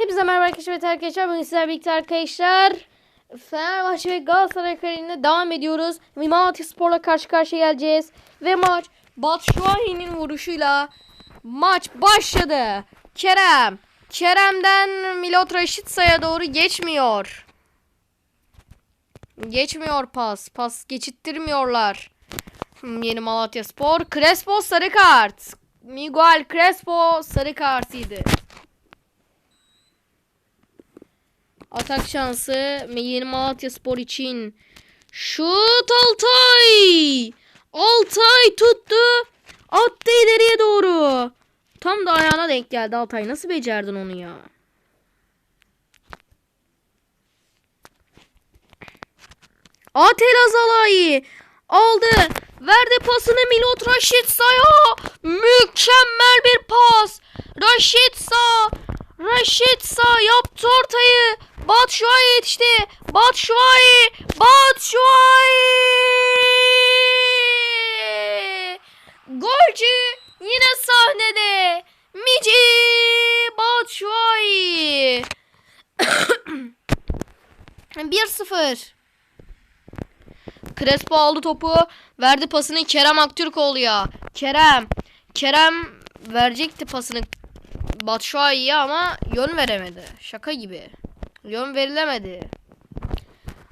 Hepinize merhaba arkadaşlar ve arkadaşlar. Bugün sizlerle birlikte arkadaşlar Fenerbahçe ve Galatasaray kariyerine devam ediyoruz. Ve Malatya Spor'la karşı karşıya geleceğiz. Ve maç Batshuayi'nin vuruşuyla maç başladı. Kerem. Kerem'den Milot Raşitsa'ya doğru geçmiyor. Geçmiyor pas. Pas geçittirmiyorlar. Hmm, Yeni Malatya Spor. Crespo sarı kart. Miguel Crespo sarı kartıydı. Atak şansı Yeni Malatya Spor için. Şut Altay. Altay tuttu. Attı ileriye doğru. Tam da ayağına denk geldi Altay. Nasıl becerdin onu ya? Atel Azalai aldı. Verdi pasını Milot Raşitsa'ya. Mükemmel bir pas. Raşitsa. Raşitsa yaptı ortayı. Batshuayi yetişti. Batshuayi. Batshuayi. Golcü yine sahnede. Mici Batshuayi. 1-0. Crespo aldı topu. Verdi pasını Kerem Aktürkoğlu'ya. Kerem. Kerem verecekti pasını Batshuayi'ye ama yön veremedi. Şaka gibi. Yön verilemedi.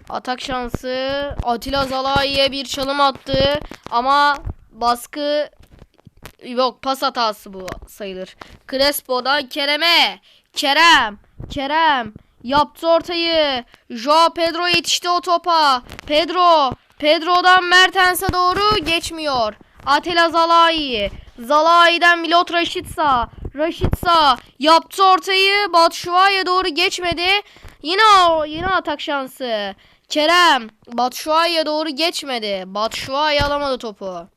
Atak şansı. Atilla Zalai'ye bir çalım attı. Ama baskı yok pas hatası bu sayılır. Crespo'dan Kerem'e. Kerem. Kerem. Yaptı ortayı. Joao Pedro yetişti o topa. Pedro. Pedro'dan Mertens'e doğru geçmiyor. Atilla Zalai. Zalai'den Milot Raşitsa. Raşitsa yaptı ortayı. Batshuayi'ye doğru geçmedi. Yine yine atak şansı. Kerem Batshuayi'ye doğru geçmedi. Batshuayi alamadı topu.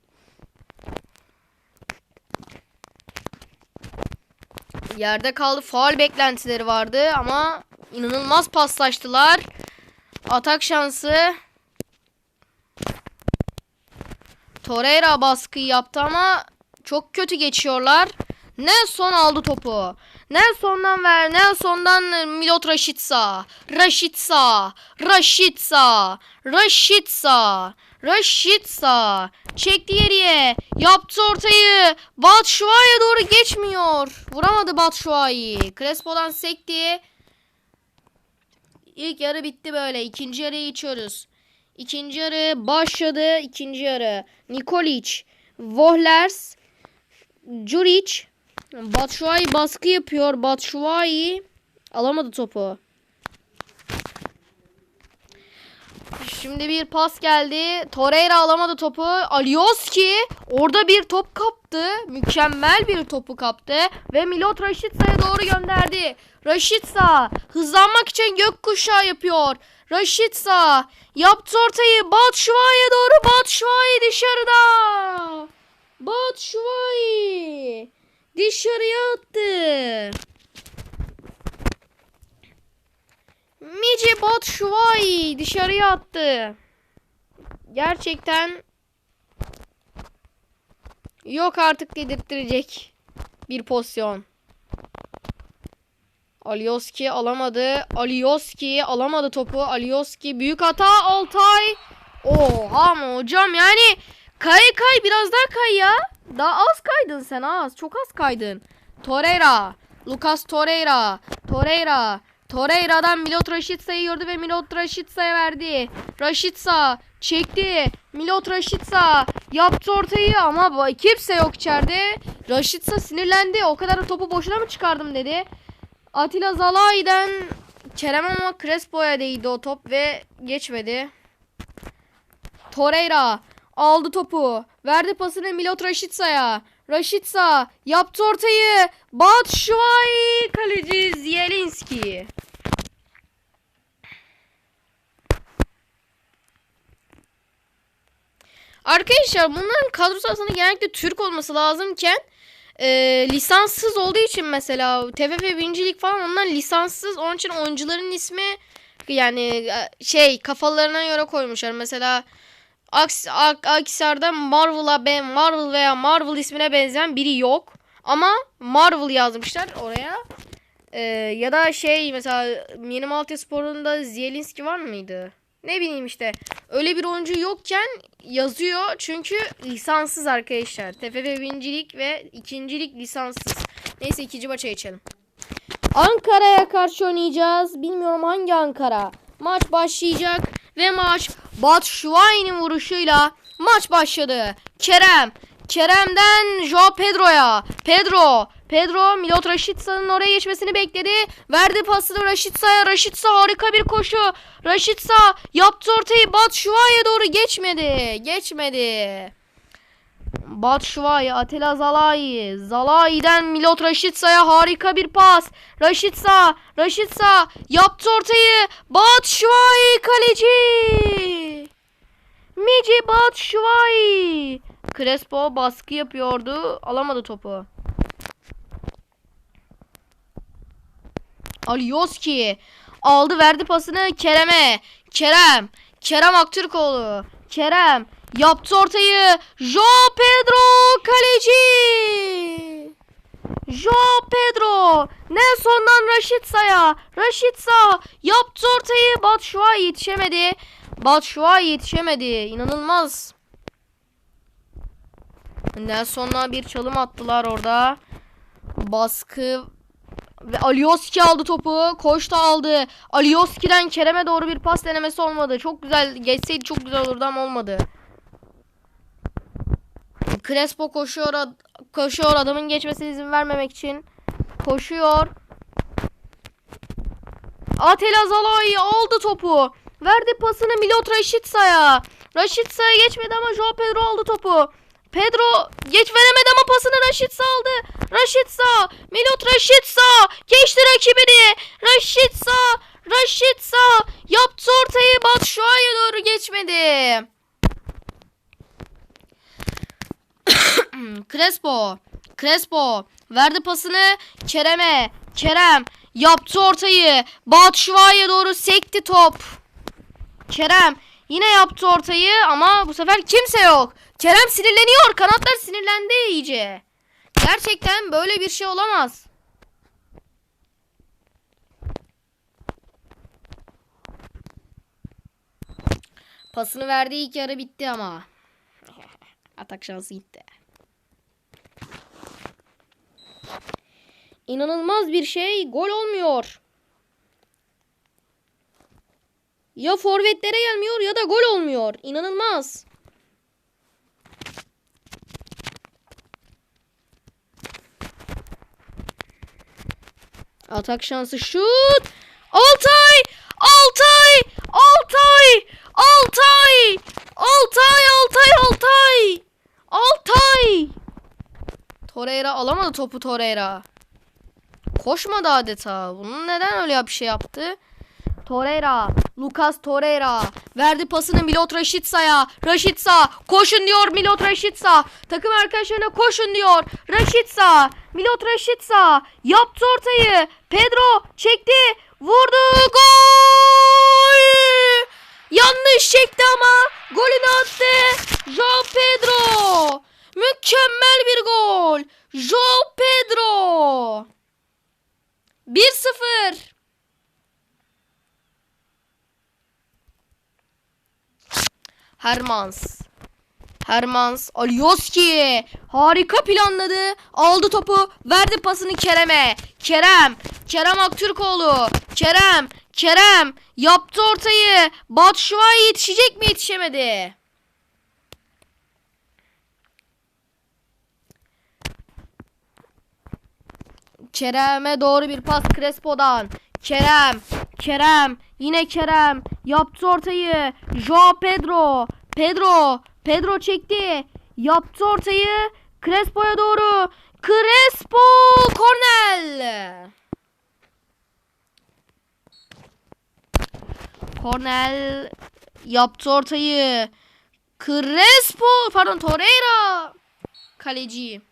Yerde kaldı. Faal beklentileri vardı ama inanılmaz paslaştılar. Atak şansı. Torreira baskıyı yaptı ama çok kötü geçiyorlar. Nelson aldı topu. Nelson'dan ver. Nelson'dan Milot Raşitsa. Raşitsa. Raşitsa. Raşitsa. Raşitsa. Çekti geriye. Yaptı ortayı. Batshuayi'ye doğru geçmiyor. Vuramadı Batshuayi. Crespo'dan sekti. İlk yarı bitti böyle. İkinci yarıya geçiyoruz. İkinci yarı başladı. İkinci yarı. Nikolic. Vohlers. Juric. Batshuayi baskı yapıyor. Batshuayi alamadı topu. Şimdi bir pas geldi. Torreira alamadı topu. Alioski orada bir top kaptı. Mükemmel bir topu kaptı. Ve Milot Raşitsa'ya doğru gönderdi. Raşitsa hızlanmak için gökkuşağı yapıyor. Raşitsa yaptı ortayı. Batshuayi'ye doğru. Batshuayi dışarıda. Batshuayi dışarıya attı. Mici Batshuayi dışarıya attı. Gerçekten yok artık dedirttirecek bir pozisyon. Alioski alamadı. Alioski alamadı topu. Alioski büyük hata. Altay. Oha ama hocam yani kay kay biraz daha kay ya. Daha az kaydın sen az. Çok az kaydın. Torreira. Lucas Torreira. Torreira. Torreira'dan Milot Raşitsa'yı gördü ve Milot Raşitsa'ya verdi. Raşitsa çekti. Milot Raşitsa yaptı ortayı ama kimse yok içeride. Raşitsa sinirlendi. O kadar da topu boşuna mı çıkardım dedi. Atilla Zalai'den Kerem ama Crespo'ya değdi o top ve geçmedi. Torreira aldı topu. Verdi pasını Milot Raşitsa'ya. Raşitsa yaptı ortayı. Batshuayi kaleci Zielinski. Arkadaşlar bunların kadrosu aslında genellikle Türk olması lazımken e, lisanssız olduğu için mesela TFF 1. Lig falan onlar lisanssız. Onun için oyuncuların ismi yani e, şey kafalarına göre koymuşlar. Mesela Aks Ak Akisar'da Marvel'a ben Marvel veya Marvel ismine benzeyen biri yok. Ama Marvel yazmışlar oraya. Ee, ya da şey mesela Mini Malatya Spor'unda Zielinski var mıydı? Ne bileyim işte. Öyle bir oyuncu yokken yazıyor. Çünkü lisanssız arkadaşlar. TFF birincilik ve ikincilik lisanssız. Neyse ikinci maça geçelim. Ankara'ya karşı oynayacağız. Bilmiyorum hangi Ankara. Maç başlayacak ve maç Batshuayi'nin vuruşuyla maç başladı. Kerem. Kerem'den Joao Pedro'ya. Pedro. Pedro Milot Raşitsa'nın oraya geçmesini bekledi. Verdi pasını Raşitsa'ya. Raşitsa harika bir koşu. Raşitsa yaptı ortayı Batshuayi'ye doğru geçmedi. Geçmedi. Batshuayi, Atilla Zalai. Zalai'den Milot Raşitsa'ya harika bir pas. Raşitsa, Raşitsa yaptı ortayı. Batshuayi kaleci. Mici Batshuayi. Crespo baskı yapıyordu. Alamadı topu. Alioski aldı verdi pasını Kerem'e. Kerem. Kerem Aktürkoğlu. Kerem yaptı ortayı. Joao Pedro kaleci. Joao Pedro. Nelson'dan Raşitsa'ya. Raşitsa yaptı ortayı. Batshuayi yetişemedi. Batshuayi yetişemedi. İnanılmaz. Nelson'la bir çalım attılar orada. Baskı ve Alioski aldı topu. Koş da aldı. Alioski'den Kerem'e doğru bir pas denemesi olmadı. Çok güzel geçseydi çok güzel olurdu ama olmadı. Crespo koşuyor. Koşuyor adamın geçmesine izin vermemek için. Koşuyor. Atela Zalai aldı topu. Verdi pasını Milot Raşitsa'ya. Raşitsa'ya geçmedi ama Joao Pedro aldı topu. Pedro geç veremedi ama pasını Raşitsa aldı. Raşitsa, Milot Raşitsa geçti rakibini. Raşitsa, Raşitsa yaptı ortayı Batshuayi'ye doğru geçmedi. Crespo, Crespo verdi pasını Kerem'e. Kerem yaptı ortayı. Batshuayi'ye doğru sekti top. Kerem yine yaptı ortayı ama bu sefer kimse yok. Kerem sinirleniyor. Kanatlar sinirlendi iyice. Gerçekten böyle bir şey olamaz. Pasını verdi ilk yarı bitti ama. Atak şansı gitti. İnanılmaz bir şey. Gol olmuyor. Ya forvetlere gelmiyor ya da gol olmuyor. İnanılmaz. Atak şansı şut. Altay! Altay! Altay! Altay! Altay! Altay! Altay! Altay! Torreira alamadı topu Torreira. Koşmadı adeta. Bunun neden öyle bir şey yaptı? Torreira, Lucas Torreira verdi pasını Milot Raşitsa'ya. Raşitsa koşun diyor Milot Raşitsa. Takım arkadaşlarına koşun diyor. Raşitsa, Milot Raşitsa yaptı ortayı. Pedro çekti, vurdu, gol! Yanlış çekti ama golünü attı. Joao Pedro. Mükemmel bir gol. Joao Pedro. 1-0. Hermans. Hermans Alioski harika planladı. Aldı topu, verdi pasını Kerem'e. Kerem, Kerem Aktürkoğlu. Kerem, Kerem yaptı ortayı. Batshuayi yetişecek mi yetişemedi. Kerem'e doğru bir pas Crespo'dan. Kerem, Kerem, yine Kerem yaptı ortayı. Joao Pedro, Pedro, Pedro çekti. Yaptı ortayı. Crespo'ya doğru. Crespo, Cornell. Cornell yaptı ortayı. Crespo, pardon Torreira. Kaleci.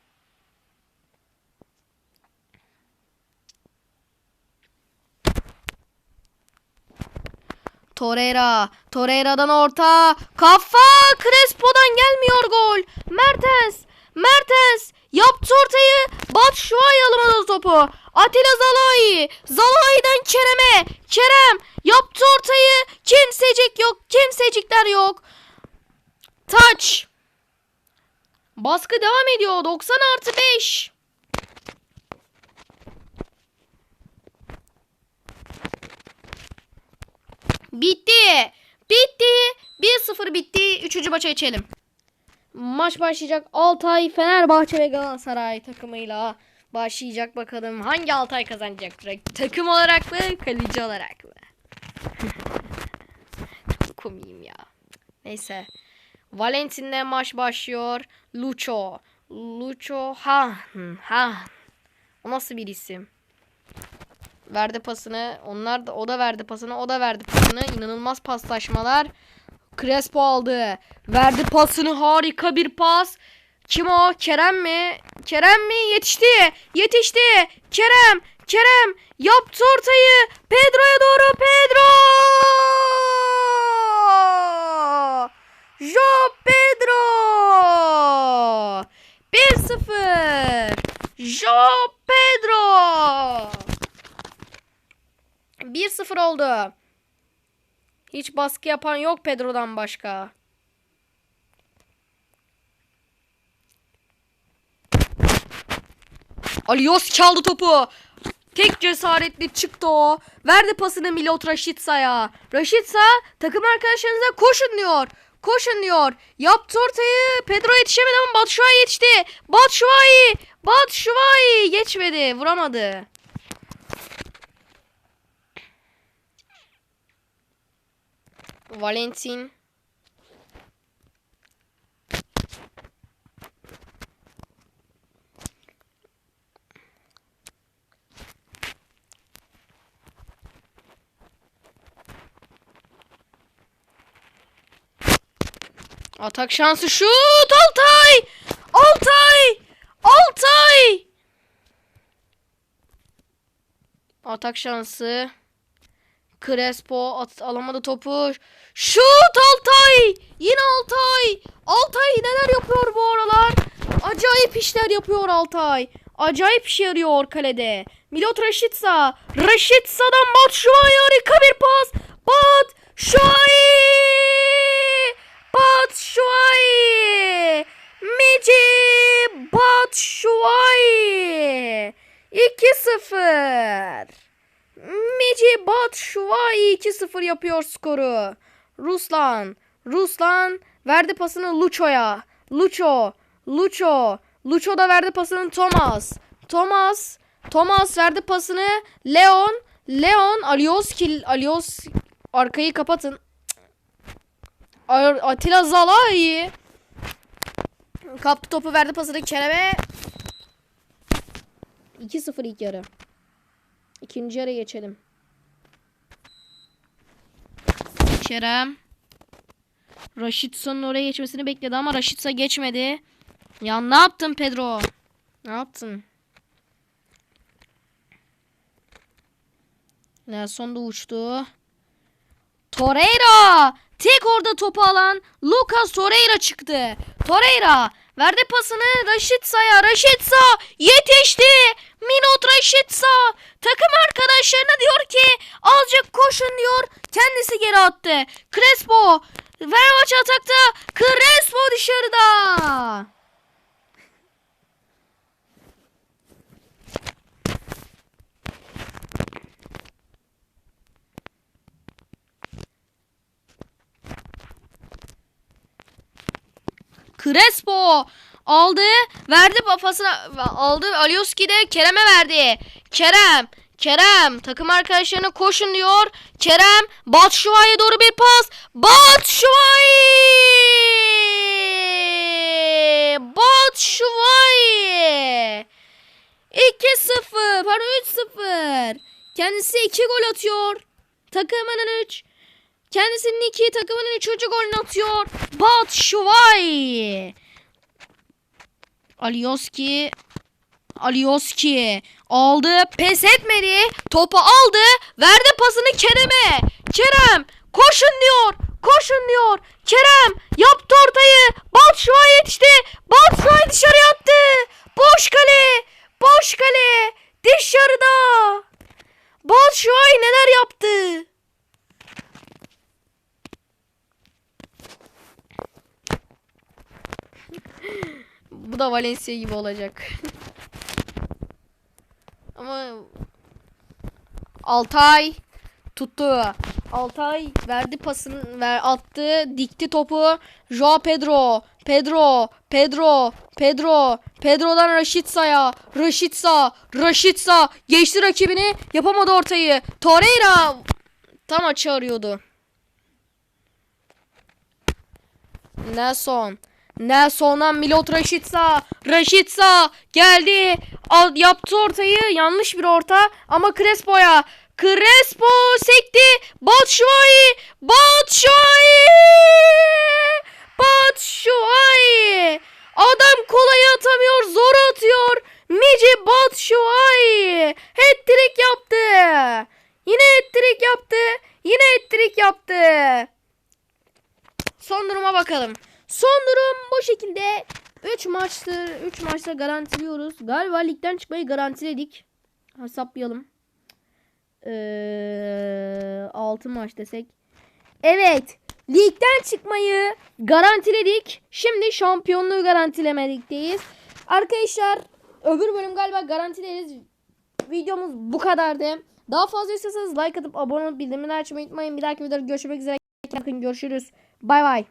Torreira. Torreira'dan orta. Kafa. Crespo'dan gelmiyor gol. Mertens. Mertens yaptı ortayı. Batshuayi alamadı topu. Atilla Zalai. Zalai'den Kerem'e. Kerem yaptı ortayı. Kimsecik yok. Kimsecikler yok. Taç. Baskı devam ediyor. 90 artı 5. Bitti. Bitti. 1-0 bitti. Üçüncü maça geçelim. Maç başlayacak. Altay Fenerbahçe ve Galatasaray takımıyla başlayacak bakalım. Hangi Altay kazanacak? Takım olarak mı? Kaleci olarak mı? Çok komiyim ya. Neyse. Valentin'le maç başlıyor. Lucho. Lucho ha ha. O nasıl bir isim? Verdi pasını. Onlar da o da verdi pasını. O da verdi pasını. İnanılmaz paslaşmalar. Crespo aldı. Verdi pasını. Harika bir pas. Kim o? Kerem mi? Kerem mi? Yetişti. Yetişti. Kerem. Kerem yaptı ortayı. Pedro'ya doğru. Pedro! Jo Pedro! 1-0. Jo Pedro! 1-0 oldu. Hiç baskı yapan yok Pedro'dan başka. Alios çaldı topu. Tek cesaretli çıktı o. Verdi pasını Milot Raşitsa'ya. Raşitsa takım arkadaşlarınıza koşun diyor. Koşun diyor. Yaptı ortayı. Pedro yetişemedi ama Batshuayi yetişti. Batshuayi. Batshuayi geçmedi. Vuramadı. Valentin. Atak şansı şut Altay! Altay! Altay! Atak şansı. Crespo at, alamadı topu. Şut Altay! Yine Altay! Altay neler yapıyor bu aralar? Acayip işler yapıyor Altay. Acayip işe yarıyor kalede. Milot Raşitsa. Raşitsa'dan Batshuayi harika bir pas. Batshuayi! Batshuayi! Mici Batshuayi! 2-0. Mici Batshuayi 2-0 yapıyor skoru. Ruslan. Ruslan verdi pasını Lucho'ya. Lucho. Lucho. Lucho da verdi pasını Thomas. Thomas. Thomas verdi pasını Leon. Leon Alioski. Alios arkayı kapatın. Atilla Zalai. Kaptı topu verdi pasını Kerem'e. 2-0 ilk yarı. İkinci yarı geçelim. Kerem. Raşitsa'nın oraya geçmesini bekledi ama Raşitsa geçmedi. Ya ne yaptın Pedro? Ne yaptın? Nelson da uçtu. Torreira! Tek orada topu alan Lucas Torreira çıktı. Torreira verdi pasını Raşitsa'ya. Raşitsa yetişti. Minot Raşitsa takım arkadaşlarına diyor ki azıcık koşun diyor. Kendisi geri attı. Crespo Fenerbahçe atakta. Crespo dışarıda. Crespo aldı, verdi pasına aldı Alioski de Kerem'e verdi. Kerem, Kerem takım arkadaşlarına koşun diyor. Kerem Batshuayi'ye doğru bir pas. Batshuayi! Batshuayi! 2-0, pardon 3-0. Kendisi 2 gol atıyor. Takımının 3. Kendisinin 2, takımının 3. golünü atıyor. Batshuayi. Alioski Alioski aldı pes etmedi topu aldı verdi pasını Kerem'e Kerem koşun diyor Koşun diyor. Kerem yaptı ortayı. Batshuayi yetişti. Batshuayi dışarıya attı. Boş kale. Boş kale. Dışarıda. Batshuayi neler yaptı? Bu da Valencia gibi olacak. Ama Altay tuttu. Altay verdi pasını ver attı dikti topu. Joao Pedro, Pedro, Pedro, Pedro, Pedro'dan Raşitsa'ya. Raşitsa, Raşitsa geçti rakibini yapamadı ortayı. Torreira tam açı arıyordu. Nelson. Nelson'dan Milot Raşitsa. Raşitsa geldi. Al, yaptı ortayı. Yanlış bir orta ama Crespo'ya. Crespo sekti. Batshuayi. Batshuayi. Batshuayi. Adam kolay atamıyor. Zor atıyor. Mici Batshuayi. Hat-trick yaptı. Yine hat-trick yaptı. Yine hat-trick yaptı. Son duruma bakalım. Son durum bu şekilde. 3 maçtır. 3 maçta garantiliyoruz. Galiba ligden çıkmayı garantiledik. Hesaplayalım. Ee, 6 maç desek. Evet. Ligden çıkmayı garantiledik. Şimdi şampiyonluğu garantilemedikteyiz. Arkadaşlar öbür bölüm galiba garantileriz. Videomuz bu kadardı. Daha fazla istiyorsanız like atıp abone olup bildirimleri açmayı unutmayın. Bir dahaki videoda görüşmek üzere. Bakın görüşürüz. Bay bay.